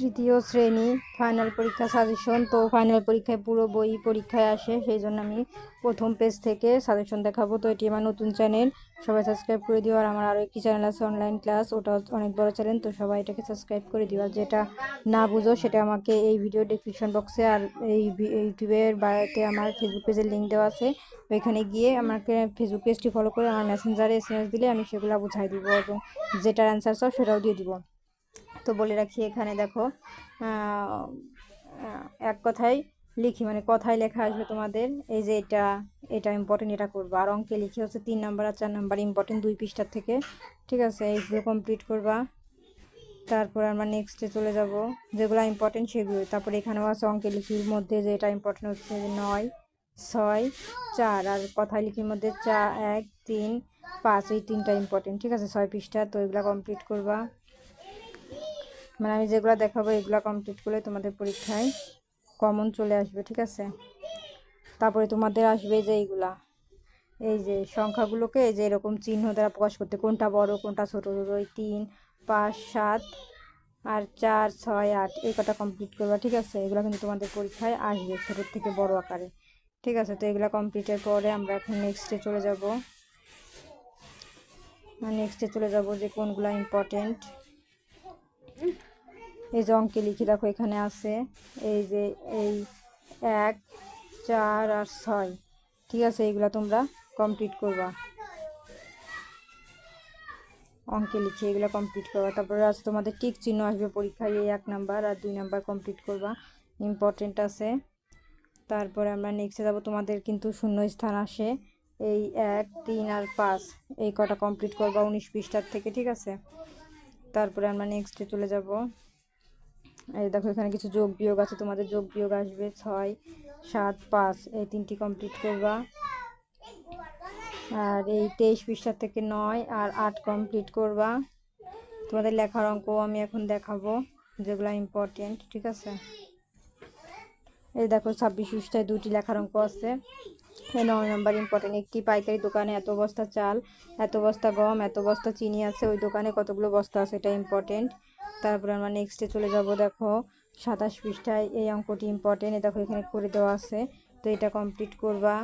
তৃতীয় শ্রেণি ফাইনাল পরীক্ষা সাজেশন তো ফাইনাল পরীক্ষায় পুরো বই পরীক্ষায় আসে সেই জন্য আমি প্রথম পেজ থেকে সাজেশন দেখাবো। তো এটি আমার নতুন চ্যানেল সবাই সাবস্ক্রাইব করে দিও। আর আমার আরও একটি চ্যানেল আছে অনলাইন ক্লাস ওটা অনেক বড় চ্যানেল তো সবাই এটাকে সাবস্ক্রাইব করে দিও। আর যেটা না বুঝো, সেটা আমাকে এই ভিডিও ডিসক্রিপশন বক্সে আর এই ইউটিউবের বাড়িতে আমার ফেসবুক পেজের লিঙ্ক দেওয়া আছে। ওইখানে গিয়ে আমাকে ফেসবুক পেজটি ফলো করে, আমার মেসেঞ্জারে এস দিলে আমি সেগুলো বুঝাই দিব এবং যেটার অ্যান্সার সব সেটাও দিয়ে দিব। তো বলে রাখি এখানে দেখো এক কথায় লিখি মানে কথায় লেখা আসবে তোমাদের, এই যে এটা এটা ইম্পর্টেন্ট এটা করবা। আর অঙ্কে লিখি হচ্ছে তিন নাম্বার আর চার নাম্বার ইম্পর্টেন্ট দুই পৃষ্ঠার থেকে, ঠিক আছে? এইগুলো কমপ্লিট করবা। তারপর আমরা নেক্সটে চলে যাব, যেগুলো ইম্পর্টেন্ট সেগুলো তারপর এখানেও আছে অঙ্কে লিখির মধ্যে যে এটা ইম্পর্টেন্ট হচ্ছে নয়, ছয়, চার, আর কথায় লিখির মধ্যে চা, এক, তিন, পাঁচ, এই তিনটা ইম্পর্টেন্ট ঠিক আছে? ছয় পৃষ্ঠা, তো এগুলো কমপ্লিট করবা। মানে আমি যেগুলো দেখাবো, এগুলো কমপ্লিট করলে তোমাদের পরীক্ষায় কমন চলে আসবে, ঠিক আছে? তারপরে তোমাদের আসবে যে এইগুলা, এই যে সংখ্যাগুলোকে যে এরকম চিহ্ন দ্বারা প্রকাশ করতে, কোনটা বড়, কোনটা ছোট, ওই তিন, পাঁচ, সাত, আর চার, ছয়, আট, এই কটা কমপ্লিট করবা, ঠিক আছে? এগুলো কিন্তু তোমাদের পরীক্ষায় আসবে ছোটোর থেকে বড় আকারে, ঠিক আছে? তো এগুলো কমপ্লিটের পরে আমরা এখন নেক্সটে চলে যাব। নেক্সটে চলে যাব যে কোনগুলো ইম্পর্টেন্ট এই যে অঙ্কে লিখে দেখো, এখানে আছে, এই যে এই এক, চার আর ছয়। ঠিক আছে, এইগুলা তোমরা কমপ্লিট করবা। অঙ্কে লিখে এগুলো কমপ্লিট করবা। তারপরে আছে তোমাদের টিক চিহ্ন আসবে পরীক্ষায়, এই এক নাম্বার আর দুই নাম্বার কমপ্লিট করবা। ইম্পর্টেন্ট আছে। তারপরে আমরা নেক্সটে যাব, তোমাদের কিন্তু শূন্য স্থান আসে। এই এক, তিন আর পাঁচ, এই কটা কমপ্লিট করবা উনিশ পৃষ্ঠার থেকে, ঠিক আছে? তারপরে আমরা নেক্সটে চলে যাব। এই দেখো, এখানে কিছু যোগ বিয়োগ আছে, তোমাদের যোগ বিয়োগ আসবে ছয়, সাত, পাঁচ, এই তিনটি কমপ্লিট করবা। আর এই তেইশ পৃষ্ঠা থেকে নয় আর আট কমপ্লিট করবা। তোমাদের লেখার অঙ্ক আমি এখন দেখাবো, যেগুলো ইম্পর্টেন্ট ঠিক আছে? এই দেখো, ছাব্বিশ পৃষ্ঠায় দুটি লেখার অঙ্ক আছে। নয় নম্বর ইম্পর্টেন্ট একটি পাইকারি দোকানে এত বস্তা চাল, এত বস্তা গম, এত বস্তা চিনি আছে, ওই দোকানে কতগুলো বস্তা আছে এটা ইম্পর্টেন্ট তারপরে আমরা নেক্সটে চলে যাব, দেখো, সাতাশ পৃষ্ঠায় এই অঙ্কটি ইম্পর্টেন্ট দেখো এখানে করে দেওয়া আছে। তো এটা কমপ্লিট করবা,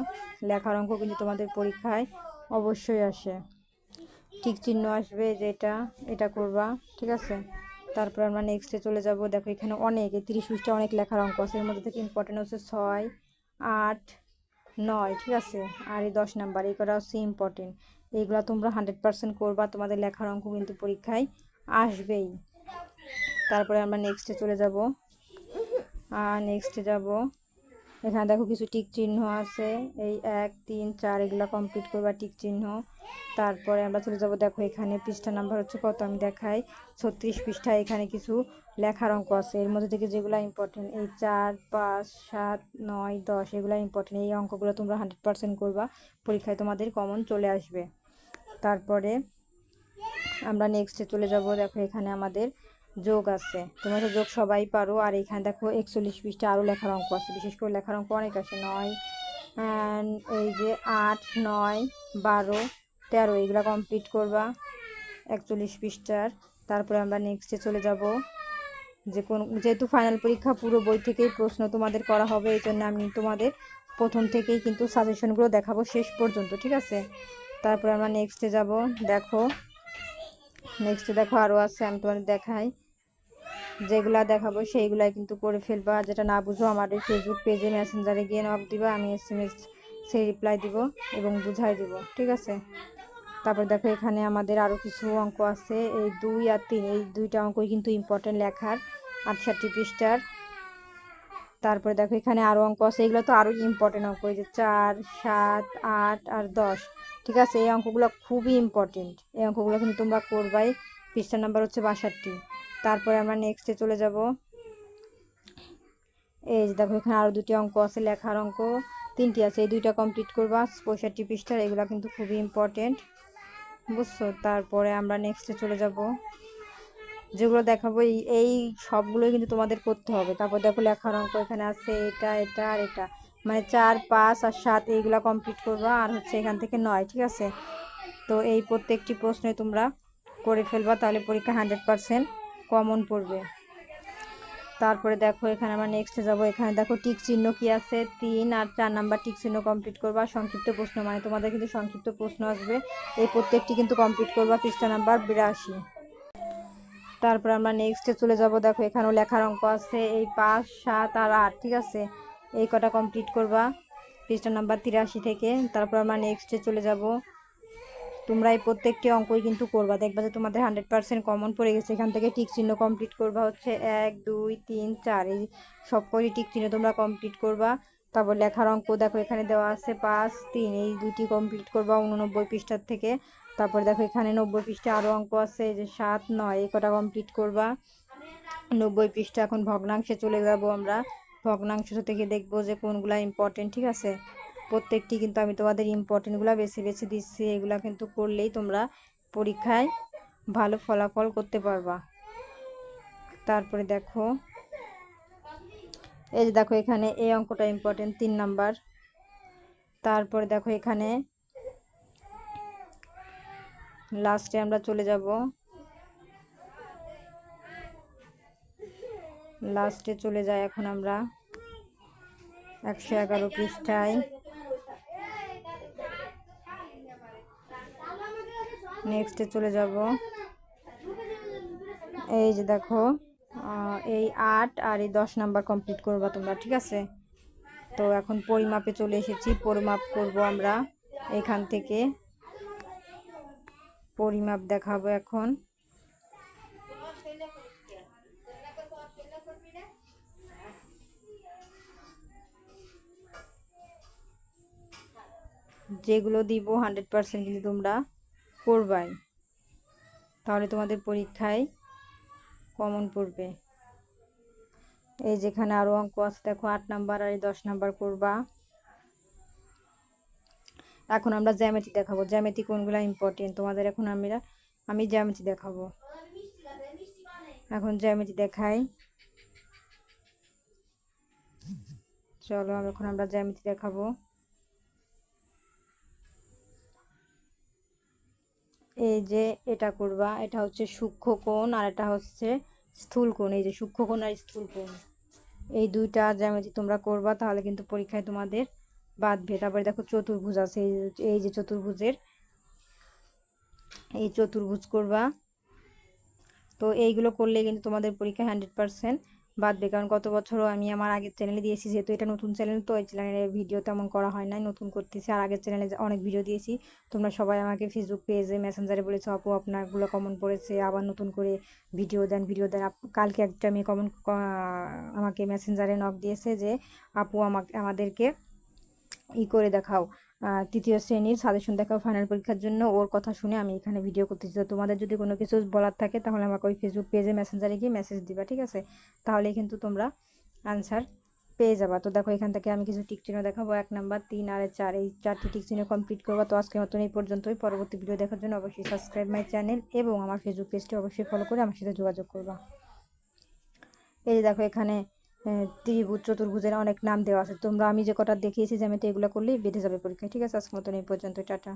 লেখার অঙ্ক কিন্তু তোমাদের পরীক্ষায় অবশ্যই আসে। ঠিক চিহ্ন আসবে যে এটা এটা করবা, ঠিক আছে? তারপর আমরা নেক্সটে চলে যাব, দেখো এখানে অনেক, এই তিরিশ পৃষ্ঠা অনেক লেখার অঙ্ক আছে, এর মধ্যে থেকে ইম্পর্টেন্ট হচ্ছে ছয়, আট নয়, ঠিক আছে? আর এই দশ নাম্বার এই করা হচ্ছে ইম্পর্টেন্ট এইগুলো তোমরা হান্ড্রেড পারসেন্ট করবা, তোমাদের লেখার অঙ্ক কিন্তু পরীক্ষায় আসবেই। তারপরে আমরা নেক্সটে চলে যাব। আর নেক্সটে যাব। এখানে দেখো কিছু টিক চিহ্ন আছে। এই এক, তিন, চার, এগুলো কমপ্লিট করবা টিক চিহ্ন। তারপরে আমরা চলে যাব, দেখো এখানে পৃষ্ঠা নাম্বার হচ্ছে কত, আমি দেখাই, ছত্রিশ পৃষ্ঠায় এখানে কিছু লেখার অঙ্ক আছে। এর মধ্যে থেকে যেগুলো ইম্পর্টেন্ট এই চার, পাঁচ, সাত, নয়, দশ, এগুলো ইম্পর্টেন্ট এই অঙ্কগুলো তোমরা হান্ড্রেড পার্সেন্ট করবা, পরীক্ষায় তোমাদের কমন চলে আসবে। তারপরে আমরা নেক্সটে চলে যাব, দেখো এখানে আমাদের যোগ আছে। তোমরা তো যোগ সবাই পারো, আর এখানে দেখো একচল্লিশ পৃষ্ঠা আরও লেখার অঙ্ক আছে, বিশেষ করে লেখার অঙ্ক অনেক আছে, নয় এই যে আট, নয়, বারো তেরো, এগুলো কমপ্লিট করবা। একচল্লিশ পৃষ্ঠার। তারপরে আমরা নেক্সটে চলে যাব। যে কোন, যেহেতু ফাইনাল পরীক্ষা, পুরো বই থেকেই প্রশ্ন তোমাদের করা হবে, এই জন্য আমি তোমাদের প্রথম থেকেই কিন্তু সাজেশনগুলো দেখাবো শেষ পর্যন্ত, ঠিক আছে? তারপরে আমরা নেক্সটে যাব। দেখো নেক্সটে দেখো আরও আছে, আমি তোমাদের দেখাই। যেগুলা দেখাবো সেইগুলাই কিন্তু করে ফেলবা। যেটা না বুঝো এই ফেসবুক পেজে মেসেঞ্জারে গিয়ে নক দিবা, আমি এস এম এস সেই রিপ্লাই দিব এবং বুঝাই দিব, ঠিক আছে? তারপর দেখো এখানে আমাদের আরও কিছু অঙ্ক আছে। এই দুই আর তিন, এই দুইটা অঙ্কই কিন্তু ইম্পর্টেন্ট লেখার আটষট্টি পৃষ্ঠার। তারপরে দেখো এখানে আরও অঙ্ক আছে, এগুলো তো আরও ইম্পর্টেন্ট অঙ্ক, এই যে চার, সাত, আট আর দশ। ঠিক আছে? এই অঙ্কগুলো খুবই ইম্পর্টেন্ট এই অঙ্কগুলো কিন্তু তোমরা করবাই। পৃষ্ঠা নাম্বার হচ্ছে বাষট্টি। তারপরে আমরা নেক্সটে চলে যাব। এই যে দেখো এখানে আরও দুটি অঙ্ক আছে, লেখার অঙ্ক। তিনটি আছে, এই দুইটা কমপ্লিট করবা। পঁয়ষট্টি পৃষ্ঠার, এগুলো কিন্তু খুবই ইম্পর্টেন্ট বুঝছ? তারপরে আমরা নেক্সটে চলে যাব। যেগুলো দেখাবো, এই এই সবগুলোই কিন্তু তোমাদের করতে হবে। তারপর দেখো লেখার অঙ্ক এখানে আছে, এটা এটা আর এটা। মানে চার, পাঁচ আর সাত, এইগুলো কমপ্লিট করবা, আর হচ্ছে এখান থেকে নয়, ঠিক আছে? তো এই প্রত্যেকটি প্রশ্নে তোমরা করে ফেলবা, তাহলে পরীক্ষা হান্ড্রেড পারসেন্ট কমন পড়বে। তারপরে দেখো এখানে আমরা নেক্সটে যাব। এখানে দেখো টিক চিহ্ন কি আছে? তিন আর চার নাম্বার টিক চিহ্ন কমপ্লিট করবা। সংক্ষিপ্ত প্রশ্ন মানে তোমাদের কিন্তু সংক্ষিপ্ত প্রশ্ন আসবে। এই প্রত্যেকটি কিন্তু কমপ্লিট করবা পৃষ্ঠা নাম্বার বিরাশি। তারপর আমরা নেক্সটে চলে যাব। দেখো এখানেও লেখার অঙ্ক আছে। এই পাঁচ, সাত আর আট, ঠিক আছে? এই কটা কমপ্লিট করবা পৃষ্ঠা নাম্বার তিরাশি থেকে। তারপর আমরা নেক্সটে চলে যাব। তোমরা এই প্রত্যেকটি অঙ্কই কিন্তু করবা। দেখবা যে তোমাদের হান্ড্রেড পার্সেন্ট কমন পড়ে গেছে। এখান থেকে টিক চিহ্ন কমপ্লিট করবা হচ্ছে এক, দুই, তিন, চার। এই সব কটি টিক চিহ্ন তোমরা কমপ্লিট করবা। তারপর লেখার অঙ্ক দেখো এখানে দেওয়া আছে পাঁচ, তিন। এই দুটি কমপ্লিট করবা উননব্বই পৃষ্ঠার থেকে। তারপর দেখো এখানে নব্বই পৃষ্ঠা আরও অঙ্ক আছে যে সাত, নয়, এই কটা কমপ্লিট করবা। নব্বই পৃষ্ঠা এখন ভগ্নাংশে চলে যাব আমরা। ভগ্নাংশ থেকে দেখব যে কোনগুলা ইম্পর্টেন্ট ঠিক আছে? প্রত্যেকটি কিন্তু আমি তোমাদের ইম্পর্টেন্টগুলো বেছে বেছে দিচ্ছি, এগুলা কিন্তু করলেই তোমরা পরীক্ষায় ভালো ফলাফল করতে পারবা। তারপরে দেখো, এই যে দেখো এখানে এই অঙ্কটা ইম্পর্টেন্ট তিন নাম্বার। তারপরে দেখো এখানে লাস্টে আমরা চলে যাব। লাস্টে চলে যাই এখন আমরা একশো এগারো পৃষ্ঠায়। নেক্সটে চলে যাব। এই যে দেখো এই আট আর এই দশ নাম্বার কমপ্লিট করবা তোমরা, ঠিক আছে? তো এখন পরিমাপে চলে এসেছি, পরিমাপ করব আমরা এখান থেকে। পরিমাপ দেখাবো এখন। যেগুলো দিব হান্ড্রেড পার্সেন্ট কিন্তু তোমরা করবাই। তাহলে তোমাদের পরীক্ষায় কমন পড়বে। এই যেখানে আরও অঙ্ক আছে, দেখো আট নাম্বার আর এই দশ নাম্বার করবা। এখন আমরা জ্যামিতি দেখাবো। জ্যামিতি কোনগুলো ইম্পর্টেন্ট তোমাদের এখন আমরা আমি জ্যামিতি দেখাবো। এখন জ্যামিতি দেখাই। চলো এখন আমরা জ্যামিতি দেখাবো। এই যে এটা করবা, এটা হচ্ছে সূক্ষ্ম কোণ আর এটা হচ্ছে স্থূল কোণ। এই যে সূক্ষ্ম কোণ আর স্থূল কোণ। এই দুইটা জ্যামিতি তোমরা করবা, তাহলে কিন্তু পরীক্ষায় তোমাদের বাঁধবে তারপরে দেখো চতুর্ভুজ আছে, এই যে- চতুর্ভুজের, এই চতুর্ভুজ করবা। তো এইগুলো করলে কিন্তু তোমাদের পরীক্ষায় হান্ড্রেড পার্সেন্ট বাঁধবে কারণ গত বছরও আমি আমার আগের চ্যানেলে দিয়েছি, যেহেতু এটা নতুন চ্যানেল তো এই চ্যানেলে ভিডিও তেমন করা হয় নাই, নতুন করতেছি, আর আগের চ্যানেলে অনেক ভিডিও দিয়েছি। তোমরা সবাই আমাকে ফেসবুক পেজে মেসেঞ্জারে বলেছ, আপু, আপনারগুলো কমন পড়েছে, আবার নতুন করে ভিডিও দেন ভিডিও দেন। কালকে একটা মেয়ে কমন আমাকে মেসেঞ্জারে নক দিয়েছে যে, আপু, আমাকে আমাদেরকে ই করে দেখাও। তৃতীয় শ্রেণির সাজেশন দেখাও ফাইনাল পরীক্ষার জন্য। ওর কথা শুনে আমি এখানে ভিডিও করতেছি। তো তোমাদের যদি কোনো কিছু বলার থাকে, তাহলে আমাকে ওই ফেসবুক পেজে মেসেঞ্জারে গিয়ে মেসেজ দিবা, ঠিক আছে? তাহলে কিন্তু তোমরা আনসার পেয়ে যাবা। তো দেখো, এখান থেকে আমি কিছু টিক চিহ্ন দেখাবো। এক নাম্বার তিন, আর চার। এই চারটি টিক চিহ্ন কমপ্লিট করব। তো আজকের মতন এই পর্যন্তই। পরবর্তী ভিডিও দেখার জন্য অবশ্যই সাবস্ক্রাইব মাই চ্যানেল এবং আমার ফেসবুক পেজটি অবশ্যই ফলো করে আমার সাথে যোগাযোগ করবা। এই দেখো, এখানে ত্রিভুজ চতুর্ভুজের অনেক নাম দেওয়া আছে। তোমরা আমি যে কটা দেখিয়েছি যে আমি তো এগুলো করলেই বেঁধে যাবে পরীক্ষায়। ঠিক আছে, আজকের মতন এই পর্যন্ত টাটা।